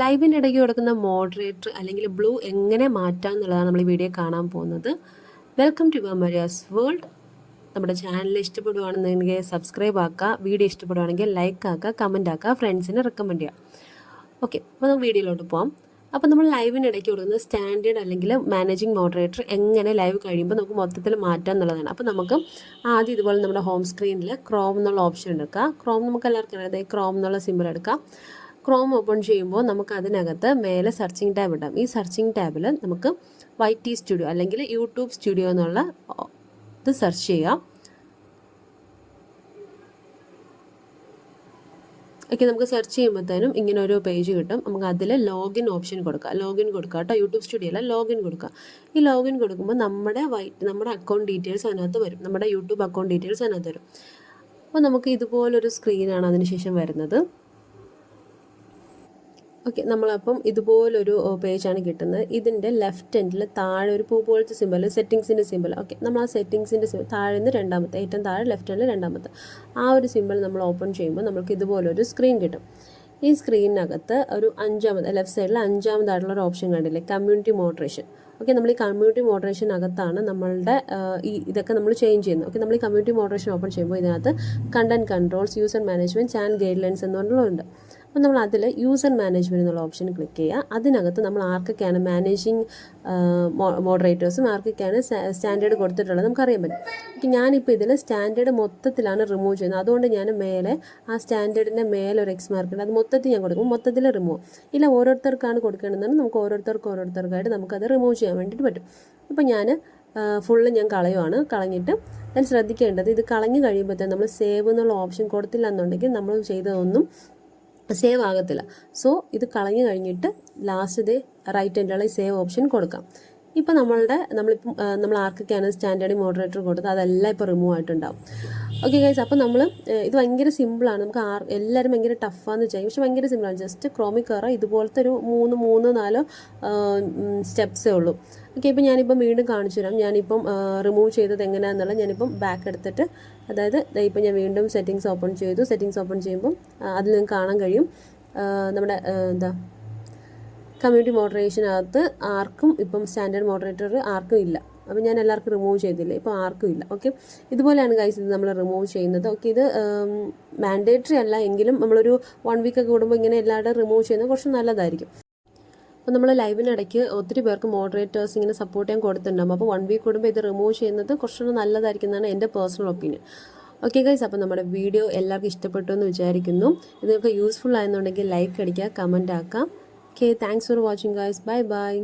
ലൈവിനിടയ്ക്ക് കൊടുക്കുന്ന മോഡറേറ്റർ അല്ലെങ്കിൽ ബ്ലൂ എങ്ങനെ മാറ്റാം എന്നുള്ളതാണ് നമ്മൾ ഈ വീഡിയോ കാണാൻ പോകുന്നത്. വെൽക്കം ടു മരിയാസ് വേൾഡ് നമ്മുടെ ചാനൽ ഇഷ്ടപ്പെടുവാണെന്നുണ്ടെങ്കിൽ സബ്സ്ക്രൈബ് ആക്കുക വീഡിയോ ഇഷ്ടപ്പെടുവാണെങ്കിൽ ലൈക്ക് ആക്കുക കമന്റ് ആക്കുക ഫ്രണ്ട്സിനെ റെക്കമെൻഡ് ചെയ്യാം ഓക്കെ അപ്പോൾ നമുക്ക് വീഡിയോയിലോട്ട് പോകാം അപ്പോൾ നമ്മൾ ലൈവിനിടയ്ക്ക് കൊടുക്കുന്ന സ്റ്റാൻഡേർഡ് അല്ലെങ്കിൽ മാനേജിങ് മോഡറേറ്റർ എങ്ങനെ ലൈവ് കഴിയുമ്പോൾ നമുക്ക് മൊത്തത്തിൽ മാറ്റാം എന്നുള്ളതാണ്. അപ്പോൾ നമുക്ക് ആദ്യം ഇതുപോലെ നമ്മുടെ ഹോം സ്ക്രീനിൽ ക്രോം എന്നുള്ള ഓപ്ഷൻ എടുക്കുക ക്രോം നമുക്ക് എല്ലാവർക്കും അറിയാതെ ക്രോം എന്നുള്ള സിമ്പിൾ എടുക്കാം. ക്രോം ഓപ്പൺ ചെയ്യുമ്പോൾ നമുക്ക് അതിനകത്ത് മേലെ സെർച്ചിങ് ടാബ് ഇടാം. ഈ സെർച്ചിങ് ടാബിൽ നമുക്ക് വൈ ടി സ്റ്റുഡിയോ അല്ലെങ്കിൽ യൂട്യൂബ് സ്റ്റുഡിയോ എന്നുള്ള ഇത് സെർച്ച് ചെയ്യാം. ഓക്കെ നമുക്ക് സെർച്ച് ചെയ്യുമ്പോഴത്തേനും ഇങ്ങനെ ഒരു പേജ് കിട്ടും. നമുക്ക് അതിൽ ലോഗിൻ ഓപ്ഷൻ കൊടുക്കുക ലോഗിൻ കൊടുക്കുക കേട്ടോ. യൂട്യൂബ് സ്റ്റുഡിയോ അല്ല ലോഗിൻ കൊടുക്കുക ഈ ലോഗിൻ കൊടുക്കുമ്പോൾ നമ്മുടെ വൈ നമ്മുടെ അക്കൗണ്ട് ഡീറ്റെയിൽസ് അതിനകത്ത് വരും. നമ്മുടെ യൂട്യൂബ് അക്കൗണ്ട് ഡീറ്റെയിൽസ് അതിനകത്ത് വരും. അപ്പോൾ നമുക്ക് ഇതുപോലൊരു സ്ക്രീനാണ് അതിനുശേഷം വരുന്നത്. ഓക്കെ നമ്മളപ്പം ഇതുപോലൊരു പേജാണ് കിട്ടുന്നത്. ഇതിന്റെ ലെഫ്റ്റ് എൻഡിൽ താഴെ ഒരു പൂ പോലത്തെ സിമ്പിൾ സെറ്റിങ്സിന്റെ സിമ്പിൾ ഓക്കെ നമ്മൾ ആ സെറ്റിങ്സിന്റെ സിമ്പിൾ താഴെ നിന്ന് രണ്ടാമത്തെ ഏറ്റവും താഴെ ലെഫ്റ്റ് എൻഡിൽ രണ്ടാമത്തെ. ആ ഒരു സിമ്പിൾ നമ്മൾ ഓപ്പൺ ചെയ്യുമ്പോൾ നമുക്ക് ഇതുപോലൊരു സ്ക്രീൻ കിട്ടും. ഈ സ്ക്രീനിനകത്ത് ഒരു അഞ്ചാമത് ലെഫ്റ്റ് സൈഡിൽ അഞ്ചാമതായിട്ടുള്ള ഒരു ഓപ്ഷൻ കണ്ടില്ലേ? കമ്മ്യൂണിറ്റി മോഡറേഷൻ ഓക്കെ നമ്മൾ ഈ കമ്മ്യൂണിറ്റി മോഡറേഷനകത്താണ് നമ്മളുടെ ഈ ഇതൊക്കെ നമ്മൾ ചേഞ്ച് ചെയ്യുന്നത്. ഓക്കെ നമ്മൾ ഈ കമ്മ്യൂണിറ്റി മോഡറേഷൻ ഓപ്പൺ ചെയ്യുമ്പോൾ ഇതിനകത്ത് content controls user management channel guidelines പറഞ്ഞുള്ളതുണ്ട് അപ്പോൾ നമ്മൾ അതിൽ യൂസർ മാനേജ്മെന്റ് എന്നുള്ള ഓപ്ഷൻ ക്ലിക്ക് ചെയ്യുക. അതിനകത്ത് നമ്മൾ ആർക്കൊക്കെയാണ് മാനേജിങ് മോഡറേറ്റേഴ്സും ആർക്കൊക്കെയാണ് സ്റ്റാൻഡേർഡ് കൊടുത്തിട്ടുള്ളത് നമുക്കറിയാൻ പറ്റും. ഓക്കെ ഞാനിപ്പോൾ ഇതിൽ സ്റ്റാൻഡേർഡ് മൊത്തത്തിലാണ് റിമൂവ് ചെയ്യുന്നത്. അതുകൊണ്ട് ഞാൻ മേലെ ആ സ്റ്റാൻഡേർഡിന്റെ മേലെ ഒരു എക്സ് മാർക്ക് ഉണ്ട്. അത് മൊത്തത്തിൽ ഞാൻ കൊടുക്കും. മൊത്തത്തിൽ റിമൂവ് ഇല്ല ഓരോരുത്തർക്കാണ് കൊടുക്കേണ്ടതെന്ന് നമുക്ക് ഓരോരുത്തർക്ക് ഓരോരുത്തർക്കായിട്ട് നമുക്കത് റിമൂവ് ചെയ്യാൻ വേണ്ടിയിട്ട് പറ്റും. അപ്പോൾ ഞാൻ ഫുള്ള് ഞാൻ കളയുവാണ്. കളഞ്ഞിട്ട് ഞാൻ ശ്രദ്ധിക്കേണ്ടത് ഇത് കളഞ്ഞു കഴിയുമ്പോഴത്തേക്കും നമ്മൾ സേവ് എന്നുള്ള ഓപ്ഷൻ കൊടുത്തില്ല എന്നുണ്ടെങ്കിൽ നമ്മൾ ചെയ്തതൊന്നും സേവ് ആകത്തില്ല. സോ ഇത് കളഞ്ഞു കഴിഞ്ഞിട്ട് ലാസ്റ്റ് ഇത് റൈറ്റ് ഹാൻഡിലുള്ള സേവ് ഓപ്ഷൻ കൊടുക്കാം. ഇപ്പോൾ നമ്മളുടെ നമ്മളിപ്പം നമ്മൾ ആർക്കൊക്കെയാണ് സ്റ്റാൻഡേർഡ് മോഡറേറ്റർ കൊടുത്തത് അതെല്ലാം ഇപ്പോൾ റിമൂവ് ആയിട്ടുണ്ടാവും. ഓക്കെ ഗൈസ് അപ്പോൾ നമ്മൾ ഇത് ഭയങ്കര സിമ്പിളാണ് നമുക്ക് ആർ എല്ലാവരും ഭയങ്കര ടഫാന്ന് ചെയ്യും പക്ഷെ ഭയങ്കര സിമ്പിളാണ് ജസ്റ്റ് ക്രോമിക് കയറുക ഇതുപോലത്തെ ഒരു മൂന്ന് മൂന്ന് നാലോ സ്റ്റെപ്സേ ഉള്ളൂ. ഓക്കെ ഇപ്പം ഞാനിപ്പം വീണ്ടും കാണിച്ചു തരാം. ഞാനിപ്പം റിമൂവ് ചെയ്തത് എങ്ങനെയാണെന്നുള്ള ഞാനിപ്പം ബാക്ക് എടുത്തിട്ട് അതായത് ഇപ്പം ഞാൻ വീണ്ടും സെറ്റിങ്സ് ഓപ്പൺ ചെയ്തു. സെറ്റിങ്സ് ഓപ്പൺ ചെയ്യുമ്പം അതിൽ നിങ്ങൾക്ക് കാണാൻ കഴിയും. നമ്മുടെ എന്താ കമ്മ്യൂണിറ്റി മോഡറേഷനകത്ത് ആർക്കും ഇപ്പം സ്റ്റാൻഡേർഡ് മോഡറേറ്റർ ആർക്കും ഇല്ല. അപ്പം ഞാൻ എല്ലാവർക്കും റിമൂവ് ചെയ്തില്ല? ഇപ്പോൾ ആർക്കും ഇല്ല. ഓക്കെ ഇതുപോലെയാണ് ഗൈസ് ഇത് നമ്മൾ റിമൂവ് ചെയ്യുന്നത്. ഓക്കെ ഇത് മാൻഡേറ്ററി അല്ല എങ്കിലും നമ്മളൊരു വൺ വീക്ക് ഒക്കെ കൂടുമ്പോൾ ഇങ്ങനെ എല്ലാവരുടെയും റിമൂവ് ചെയ്യുന്നത് കുറച്ച് നല്ലതായിരിക്കും. അപ്പോൾ നമ്മൾ ലൈവിനിടയ്ക്ക് ഒത്തിരി പേർക്ക് മോഡറേറ്റേഴ്സ് ഇങ്ങനെ സപ്പോർട്ട് ചെയ്യാൻ കൊടുത്തിട്ടുണ്ടാകും അപ്പോൾ വൺ വീക്ക് കൂടുമ്പോൾ ഇത് റിമൂവ് ചെയ്യുന്നത് കുറച്ചുകൂടെ നല്ലതായിരിക്കും എന്നാണ് എന്റെ പേഴ്സണൽ ഒപ്പീനിയൻ ഓക്കെ ഗൈസ് അപ്പോൾ നമ്മുടെ വീഡിയോ എല്ലാവർക്കും ഇഷ്ടപ്പെട്ടു എന്ന് വിചാരിക്കുന്നു. ഇത് നിങ്ങൾക്ക് യൂസ്ഫുൾ ആയെന്നുണ്ടെങ്കിൽ ലൈക്ക് അടിക്കുക കമന്റ് ആക്കാം Okay, thanks for watching, guys. Bye bye.